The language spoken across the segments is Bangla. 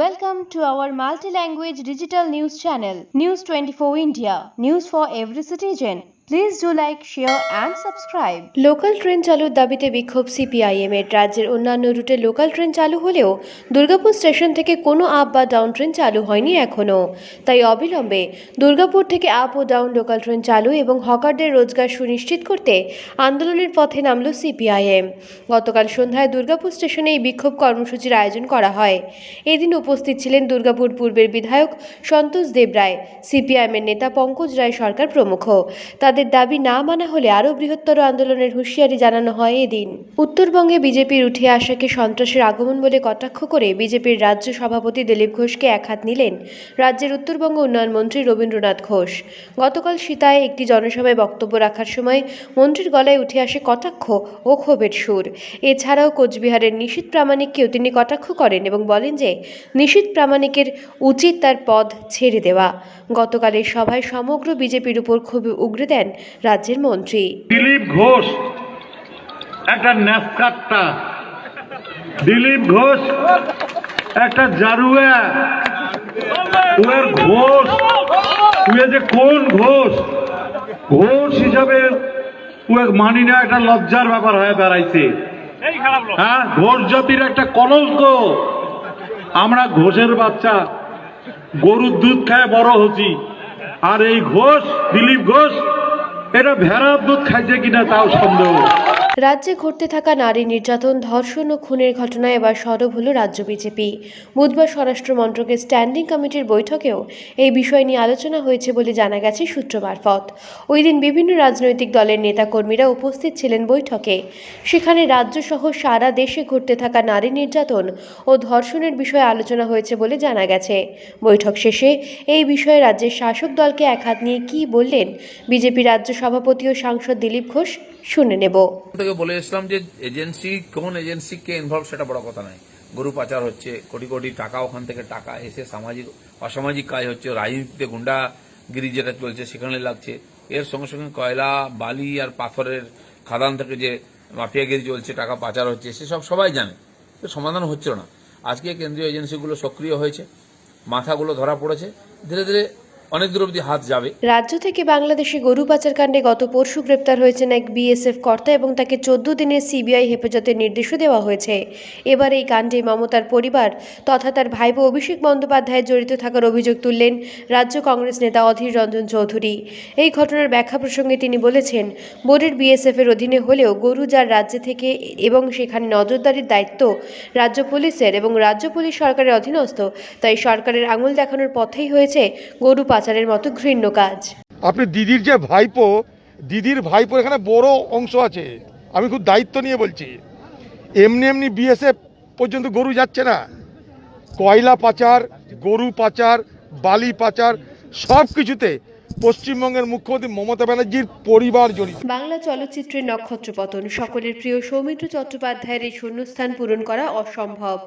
Welcome to our multi-language digital news channel, News 24 India. News for every citizen. Please do like, share and subscribe. Local train চালুর দাবিতে বিক্ষোভ সিপিআইএম এর। রাজ্যের অন্যান্য রুটে লোকাল ট্রেন চালু হলেও দুর্গাপুর স্টেশন থেকে কোনো আপ বা ডাউন ট্রেন চালু হয়নি এখনও তাই অবিলম্বে দুর্গাপুর থেকে আপ ও ডাউন লোকাল ট্রেন চালু এবং হকারদের রোজগার সুনিশ্চিত করতে আন্দোলনের পথে নামল সিপিআইএম গতকাল সন্ধ্যায় দুর্গাপুর স্টেশনে এই বিক্ষোভ কর্মসূচির আয়োজন করা হয়। এদিন উপস্থিত ছিলেন দুর্গাপুর পূর্বের বিধায়ক সন্তোষ দেব রায় সিপিআইএমের নেতা পঙ্কজ রায় সরকার প্রমুখ। তাদের দাবি না মানা হলে আরও বৃহত্তর আন্দোলনের হুঁশিয়ারি জানানো হয় এদিন। উত্তরবঙ্গে বিজেপির উঠে আসাকে সন্ত্রাসের আগমন বলে কটাক্ষ করে বিজেপির রাজ্য সভাপতি দিলীপ ঘোষকে একহাত নিলেন রাজ্যের উত্তরবঙ্গ উন্নয়ন মন্ত্রী রবীন্দ্রনাথ ঘোষ। গতকাল সীতায় একটি জনসভায় বক্তব্য রাখার সময় মন্ত্রীর গলায় উঠে আসে কটাক্ষ ও ক্ষোভের সুর। এছাড়াও কোচবিহারের নিশীত প্রামাণিককেও তিনি কটাক্ষ করেন এবং বলেন যে, নিশীত প্রামাণিকের উচিত তার পদ ছেড়ে দেওয়া। গতকালের সভায় সমগ্র বিজেপির উপর ক্ষোভ উগরে দেন রাজ্যের মন্ত্রী। দিলীপ ঘোষ, একটা ন্যাসকাট্টা। দিলীপ ঘোষ, একটা জারুয়া। উয়ের ঘোষ উয়ে যে কোন ঘোষ? ঘোষ হিসাবে উয়ে মানি না একটা লজ্জার ব্যাপার হয়ে বেড়াইছে। হ্যাঁ ঘোষ জাতির একটা কলঙ্ক। আমরা ঘোষের বাচ্চা, গরুর দুধ খায় বড় হচ্ছি। আর এই ঘোষ, দিলীপ ঘোষ এটা ভেড়ার দুধ খাইছে কিনা তাও সন্দেহ। রাজ্যে ঘটতে থাকা নারী নির্যাতন, ধর্ষণ ও খুনের ঘটনায় এবার সরব হল রাজ্য বিজেপি। বুধবার স্বরাষ্ট্র মন্ত্রকের স্ট্যান্ডিং কমিটির বৈঠকেও এই বিষয় নিয়ে আলোচনা হয়েছে বলে জানা গেছে সূত্র মারফত। ওই দিন বিভিন্ন রাজনৈতিক দলের নেতাকর্মীরা উপস্থিত ছিলেন বৈঠকে। সেখানে রাজ্যসহ সারা দেশে ঘটতে থাকা নারী নির্যাতন ও ধর্ষণের বিষয়ে আলোচনা হয়েছে বলে জানা গেছে। বৈঠক শেষে এই বিষয়ে রাজ্যের শাসক দলকে একহাত নিয়ে কী বললেন বিজেপি রাজ্য সভাপতি ও সাংসদ দিলীপ ঘোষ শুনে নেব। থেকে বলে এসলাম যে এজেন্সি, কোন এজেন্সি কে ইনভলভ সেটা বড় কথা নয়। গরু পাচার হচ্ছে, কোটি কোটি টাকা, ওখান থেকে টাকা এসে সামাজিক, অসামাজিক কাজ হচ্ছে। রাজনীতিতে গুন্ডাগিরি যেটা চলছে, সেখানে লাগছে। এর সঙ্গে সঙ্গে কয়লা, বালি আর পাথরের খাদান থেকে যে মাফিয়াগিরি চলছে, টাকা পাচার হচ্ছে, সেসব সবাই জানে। সমাধান হচ্ছে না। আজকে কেন্দ্রীয় এজেন্সিগুলো সক্রিয় হয়েছে। মাথাগুলো ধরা পড়েছে। ধীরে ধীরে অনেক দূর হাত যাবে। রাজ্য থেকে বাংলাদেশে গরু পাচার কাণ্ডে গত পরশু গ্রেপ্তার হয়েছেন এক বিএসএফ কর্তা এবং তাকে চোদ্দ দিনের সিবিআই হেফাজতের নির্দেশও দেওয়া হয়েছে। এবার এই কাণ্ডে মমতার পরিবার তথা তার ভাইপো অভিষেক বন্দ্যোপাধ্যায় জড়িত থাকার অভিযোগ তুললেন রাজ্য কংগ্রেস নেতা অধীর রঞ্জন চৌধুরী। এই ঘটনার ব্যাখ্যা প্রসঙ্গে তিনি বলেছেন, বোর্ডের বিএসএফের অধীনে হলেও গরু যার রাজ্য থেকে এবং সেখানে নজরদারির দায়িত্ব রাজ্য পুলিশের এবং রাজ্য পুলিশ সরকারের অধীনস্থ, তাই সরকারের আঙুল দেখানোর পথেই হয়েছে গরু পাচারের মতো ঘৃণ্য কাজ। আপনি দিদির যে ভাইপো, দিদির ভাইপো এখানে বড় অংশ আছে। আমি খুব দায়িত্ব নিয়ে বলছি। এমনি এমনি বিএসএফ পর্যন্ত গরু যাচ্ছে না। কয়লা পাচার, গরু পাচার, বালি পাচার সব কিছুতে পশ্চিমবঙ্গের মুখ্যমন্ত্রী মমতা ব্যানার্জির পরিবার জড়িত। বাংলা চলচ্চিত্রের নক্ষত্রপতন সকলের প্রিয় সৌমিত্র চট্টোপাধ্যায়ের এই শূন্যস্থান পূরণ করা অসম্ভব।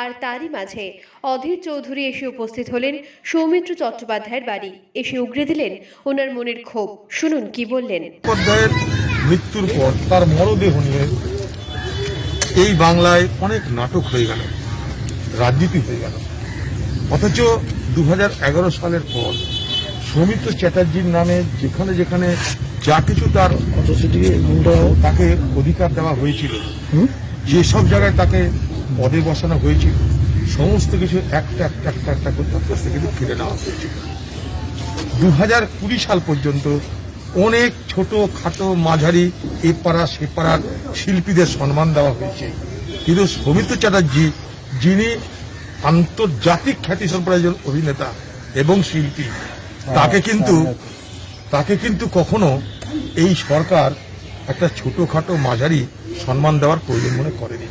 আর তারই মাঝে অধীর চৌধুরী এসে উপস্থিত হলেন সৌমিত্র চট্টোপাধ্যায়ের বাড়ি। এসে উগড়ে দিলেন ওনার মনের ক্ষোভ। শুনুন কি বললেন। চট্টোপাধ্যায়ের মৃত্যুর পর তার মরদেহ নিয়ে এই বাংলায় অনেক নাটক হয়ে গেল রাজনীতি হয়ে গেল। অথচ দু হাজার এগারো সালের পর সৌমিত্র চ্যাটার্জির নামে যেখানে যেখানে যা কিছু তার তাকে অধিকার দেওয়া হয়েছিল। যেসব জায়গায় তাকে পদে বসানো হয়েছিল সমস্ত কিছু একটা একটা একটা একটা করে তার কাছ থেকে কিন্তু কেড়ে নেওয়া হয়েছিল। দু হাজার কুড়ি সাল পর্যন্ত অনেক ছোট খাটো মাঝারি এ পাড়া সে পাড়ার শিল্পীদের সম্মান দেওয়া হয়েছে। কিন্তু সৌমিত্র চ্যাটার্জি যিনি আন্তর্জাতিক খ্যাতি সম্পন্ন একজন অভিনেতা এবং শিল্পী তাকে কিন্তু তাকে কিন্তু কখনো এই সরকার একটা ছোটখাটো মাঝারি সম্মান দেওয়ার প্রয়োজন মনে করেনি।